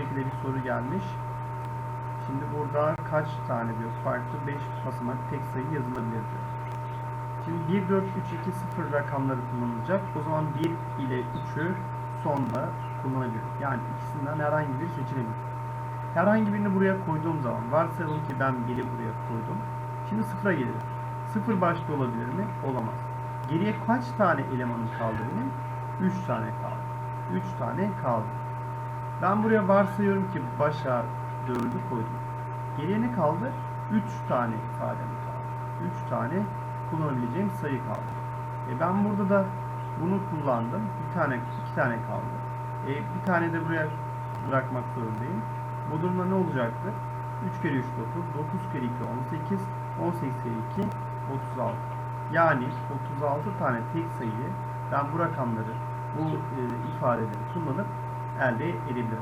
şekilde bir soru gelmiş. Şimdi burada kaç tane diyor farklı 5 basamak tek sayı yazılabilir diyor. Şimdi 1, 4, 3, 2, 0 rakamları kullanılacak. O zaman 1 ile 3'ü sonda kullanabiliriz. Yani ikisinden herhangi biri seçilebilir. Herhangi birini buraya koyduğum zaman varsayalım ki ben 1'i buraya koydum. Şimdi 0'a gelelim. 0 başta olabilir mi? Olamaz. Geriye kaç tane elemanım kaldı benim? 3 tane kaldı. 3 tane kaldı. Ben buraya varsayıyorum ki başa 4'ü koydum. Geriye ne kaldı? 3 tane ifadem kaldı. 3 tane kullanabileceğim sayı kaldı. E ben burada da bunu kullandım. Bir tane, iki tane kaldı. E bir tane de buraya bırakmak zorundayım. Bu durumda ne olacaktır? 3 kere 3 9, 9 kere 2 18, 18 kere 2 36. Yani 36 tane tek sayıyı ben bu rakamları, bu e, ifadeleri kullanıp a D et les bleus.